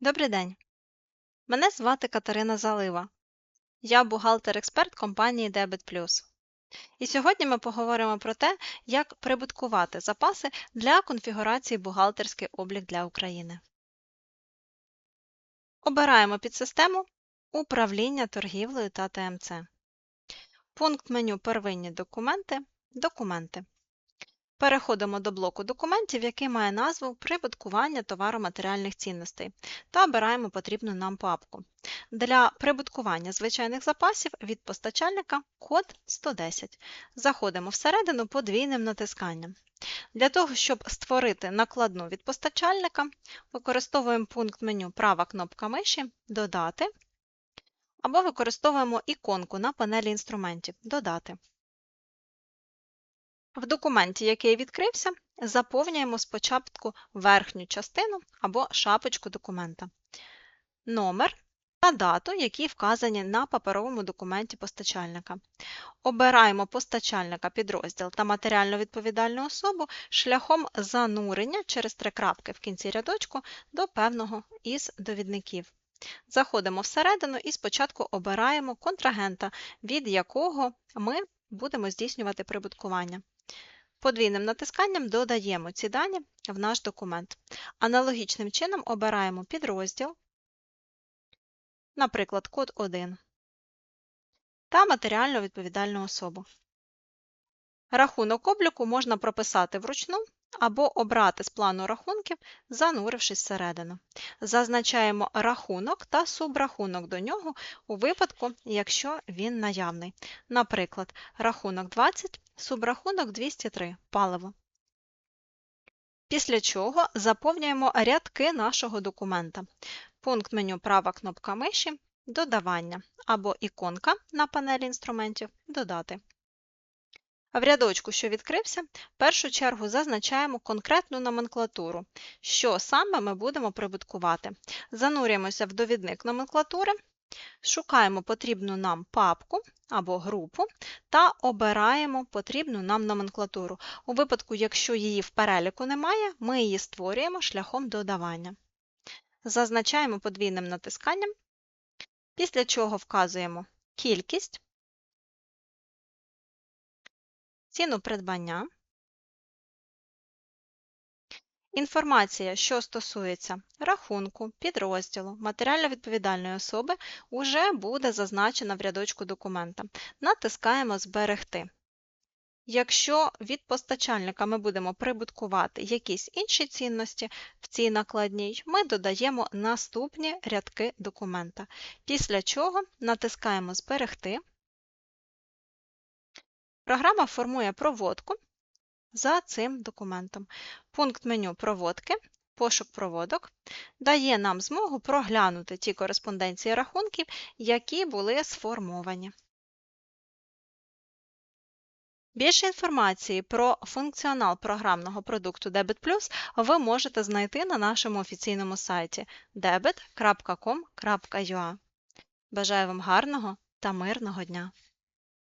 Добрий день. Мене звати Катерина Залива. Я бухгалтер-експерт компанії Debit. І сьогодні ми поговоримо про те, як прибуткувати запаси для конфігурації бухгалтерський облік для України. Обираємо підсистему Управління торгівлею та ТМЦ. Пункт меню Первинні документи Документи. Переходимо до блоку документів, який має назву Прибуткування товаро-матеріальних цінностей та обираємо потрібну нам папку. Для прибуткування звичайних запасів від постачальника код 110. Заходимо всередину подвійним натисканням. Для того, щоб створити накладну від постачальника, використовуємо пункт меню права кнопка миші Додати або використовуємо іконку на панелі інструментів Додати. В документі, який відкрився, заповнюємо спочатку верхню частину або шапочку документа, номер та дату, які вказані на паперовому документі постачальника. Обираємо постачальника підрозділ та матеріально відповідальну особу шляхом занурення через три крапки в кінці рядочку до певного із довідників. Заходимо всередину і спочатку обираємо контрагента, від якого ми будемо здійснювати прибуткування. Подвійним натисканням додаємо ці дані в наш документ. Аналогічним чином обираємо підрозділ, наприклад, код 1 та матеріально відповідальну особу. Рахунок обліку можна прописати вручну або обрати з плану рахунків, занурившись всередину. Зазначаємо рахунок та субрахунок до нього у випадку, якщо він наявний. Наприклад, рахунок 20, субрахунок 203 паливо. Після чого заповнюємо рядки нашого документа. Пункт меню права кнопка миші Додавання або іконка на панелі інструментів Додати. В рядочку, що відкрився, в першу чергу зазначаємо конкретну номенклатуру, що саме ми будемо прибуткувати. Занурюємося в довідник номенклатури, шукаємо потрібну нам папку або групу та обираємо потрібну нам номенклатуру. У випадку, якщо її в переліку немає, ми її створюємо шляхом додавання. Зазначаємо подвійним натисканням, після чого вказуємо кількість, ціну придбання. Інформація, що стосується рахунку, підрозділу, матеріально-відповідальної особи, уже буде зазначена в рядочку документа. Натискаємо Зберегти. Якщо від постачальника ми будемо прибуткувати якісь інші цінності в цій накладній, ми додаємо наступні рядки документа. Після чого натискаємо Зберегти. Програма формує проводку за цим документом. Пункт меню Проводки, пошук проводок дає нам змогу проглянути ті кореспонденції рахунків, які були сформовані. Більше інформації про функціонал програмного продукту Debit Plus ви можете знайти на нашому офіційному сайті debit.com.ua. Бажаю вам гарного та мирного дня!